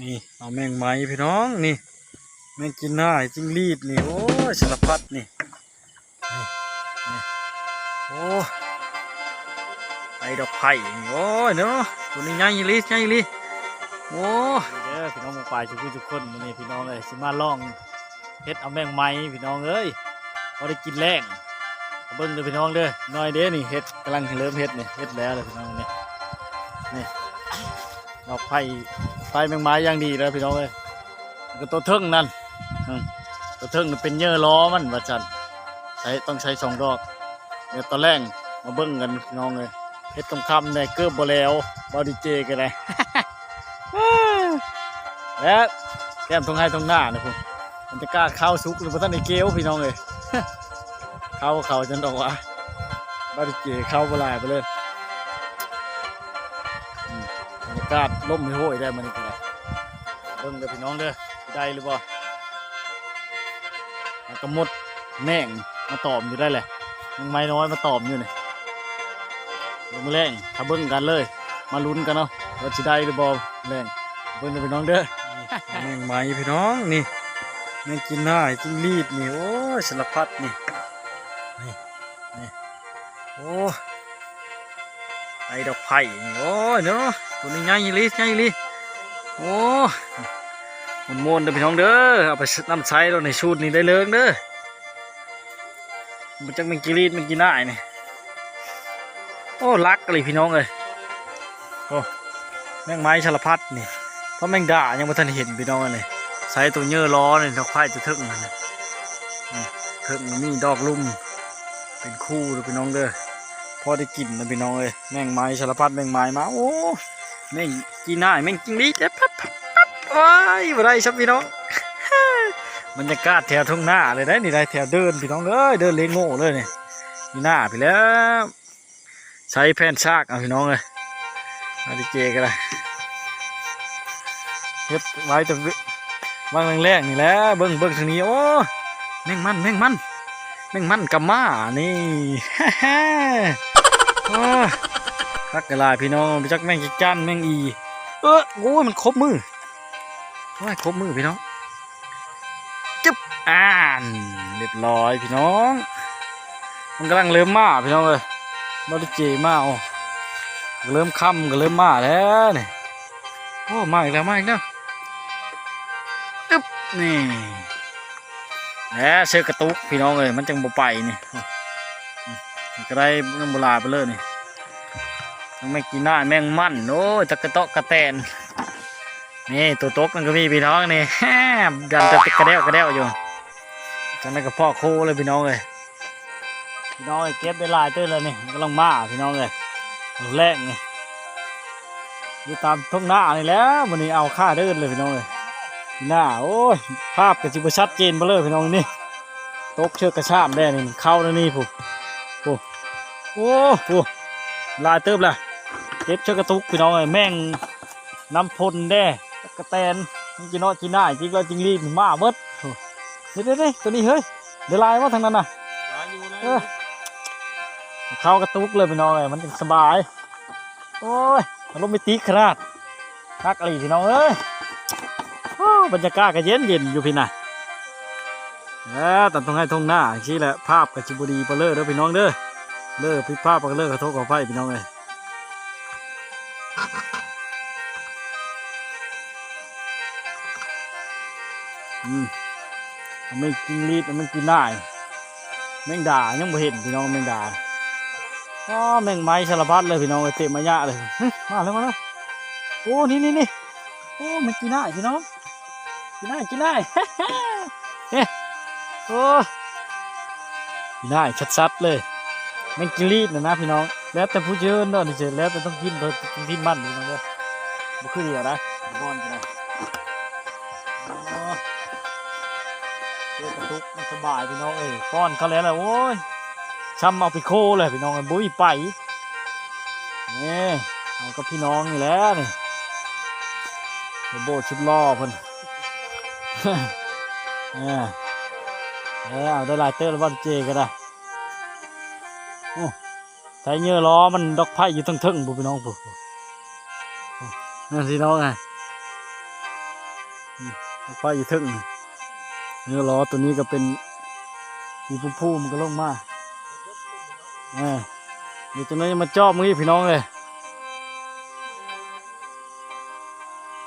นี่เอาแมงไม้พี่น้องนี่ แมงกินหน้าจิ้งรีดนี่โอ้ยสารพัดนี่นี่นี่โอ้ไอดอกไผ่นี่โอ้ยเนาะตัวนี้ใหญ่ลิใหญ่ลิโอ้เด้อพี่น้องมองปลายทุกคนทุกคนมื้อนี่พี่น้องเอ้ยสิมาลองเฮ็ดเอาแมงไม้พี่น้องเอ้ยพอได้กินแรงเบิ่งเด้อพี่น้องเด้อน้อยเด้นี่เฮ็ดกำลังเริ่มเฮ็ดนี่เฮ็ดแล้วเลยพี่น้องนี่นี่ดอกไผ่ ไฟแมงไม้อย่างดีแล้วพี่น้องเอ้ยก็ตัวเทิงนั่นตัวเทิงน่เป็นเยื่อล้อมันว่าจันใช้ต้องใช้สองดอกเดี๋ยวตอนแรกมาเบิ้งกันน้องเลยเฮ็ดคำคำในเกือบบแล้วบอดีเจกันเลยแล้วแก้มตรงให้ตรงหน้านะผมมันจะกล้าเข้าซุกหรือว่าท่านในเกลพี่น้องเลยเข้าเขาจนบอกว่าบอดีเจเข้าบลายไปเลย บรรยากาศล่มไม่โหยได้มันนี่กันเลยเบิ่งเด้อพี่น้องเด้อได้หรือเปล่าแล้วก็มดแม่งมาตอมอยู่ได้แหละยังไม่น้อยมาตอมอยู่นี่ลงมาแรงถ้าเบิ่งกันเลย มาลุ้นกันเนาะว่าสิได้หรือบ่แรงเบิ่งเด้อพี่น้องเด้อแม่งไม้พี่น้องนี่แม่งกินหน้าจิ้งรีดนี่โอ้ยสารพัดนี่นี่นี่โอ้ไอดอกไผ่นี่โอ้ยเนาะ ตัวนี้ใหญ่อีหลิใหญ่อีหลิโอ้มันม้วนเด้อพี่น้องเด้อเอาไปน้ำใช้เราในชุดนี้ได้เลิงเด้อมันจังมันกิรีดมันกินได้นี่โอ้รักเลยพี่น้องเลยโอ้แมงไม้ชลพัดนี่เพราะแมงด่ายังไม่ทันเห็นพี่น้องเลยใส่ตัวเยื่อล้อนี่ดอกไผ่จะทึกนั่นน่ะนี่ทึกมันมีดอกลุ่มเป็นคู่เด้อพี่น้องเด้อพอได้กินนะพี่น้องเลยแมงไม้ชลพัดแมงไม้มาโอ้ แม่งกินได้แม่งกินดีเด็ดปั๊บปั๊บปั๊บว้ายบ่ได้ครับพี่น้องบรรยากาศแถวทุ่งหน้าเลยได้นี่ได้แถวเดินพี่น้องเอ้ยเดินเลงโง่เลยนี่นี่หน้าไปแล้ว ใช้แผ่นซากเอาพี่น้องเลยมาดิเจกันเลยเฮ็ดไว้แต่วิวางแรงๆนี่แหละเบิ้งเบิ้งทางนี้โอ้แม่งมันแม่งมันแม่งมันกับมานี่โอ้ย คักกระลาพี่น้องไปจักแม่งจิกจันแม่งอี เออโอ้ยมันครบมือโอ้ยครบมือพี่น้องจึ๊บอ่านเรียบร้อยพี่น้อง มันกำลังเริ่มมาพี่น้องเลยบอดเจมาโอ้เริ่มค่ำก็เริ่มมาแล้วนี่โอ้มาอีกแล้วมาอีกแล้วจึ๊บนี่แหมเสือกระตุกพี่น้องเลยมันจังบ่ไปนี่ก็ได้เงินโบราไปเลยนี่ แมงกีน่าแมงมันโอ้ยตะกะเตะกระแตนนี่ตัวตกมันก็มีพี่น้องนี่ดันตะกระเดวกระเดวอยู่จังนั้นก็พ่อโคเลยพี่น้องเลยพี่น้องเลยเก็บได้ลายเต้นเลยนี่กำลังมาพี่น้องเลยแรงไงอยู่ตามทุ่งหน้านี่แล้ววันนี้เอาค่าเดินเลยพี่น้องเลยหน้าโอ้ยภาพกับจิบชัดเจนไปเลยพี่น้องนี่ตกเชือกกระชามได้นี่เข้าแล้วนี่ผู้ผู้โอ้ผู้ลายเติบละ เก็บเชือกกระตุกพี่น้องไอ้แม่งน้ำพลแด้กระแตนมันกินน้อยกินได้จริงแล้วจริงรีบมาเบิดเดี๋ยวเดี๋ยวเดี๋ยวตัวนี้เฮ้ยเดี๋ยวลายว่าทางนั้นน่ะเออเข้ากระตุกเลยพี่น้องไอ้มันสบาย โอ้ยอารมณ์ไม่ติขนาดคักอะไรพี่น้องเอ้ยโอ้บรรยากาศก็เย็นเย็นอยู่พี่น่ะเออตัดตรงให้ทงหน้าชี้แหละภาพกับจิบุรีเปเลอร์เด้อพี่น้องเด้อเลิกพิพาทไปเลิกกระทบกับไฟพี่น้องเลย อืมมันไม่กินรีดมันกินได้แมงดายังไม่เห็นพี่น้องแมงดาอ๋อแมงไม้สารพัดเลยพี่น้องเตะมายะเลยมาแล้วมาแล้วโอ้นี่นี่นี่โอ้มันกินได้พี่น้องกินได้กินได้เฮ้โอ้กินได้ชัดๆเลยแมงกิลีดนะนะพี่น้อง แล้วแต่ผู้เชิญเนาะนี่เฉยแล้วแต่ต้องกินเลยต้องกินมันพี่น้องเด้อบ่คือเดียวนะนอนกันนะเจ้ากระตุกมันสบายพี่น้องเอ้ยป้อนเขาแล้วแหละโอ้ยช้ำเอาไปโคเลยพี่น้องบุ้ยไปนี่เอากับพี่น้องนี่แหล้วนี่เดี๋ยโบชุดล่อเพิ่นเออเออเอาได้ลายเตอร์แล้วบ้านเจก็ได้ใช้เนื้อล้อมันดอกไผ่อยู่ทั้งทึ่งบุพี่น้องบุนั่นสิน้องไงดอกไฟอยู่ทึ่งเนื้อล้อตัวนี้ก็เป็นมีผู้ผู้มันก็ลงมาเออเดี๋ยวจะน้มาจอบมึงอีกพี่น้องเลย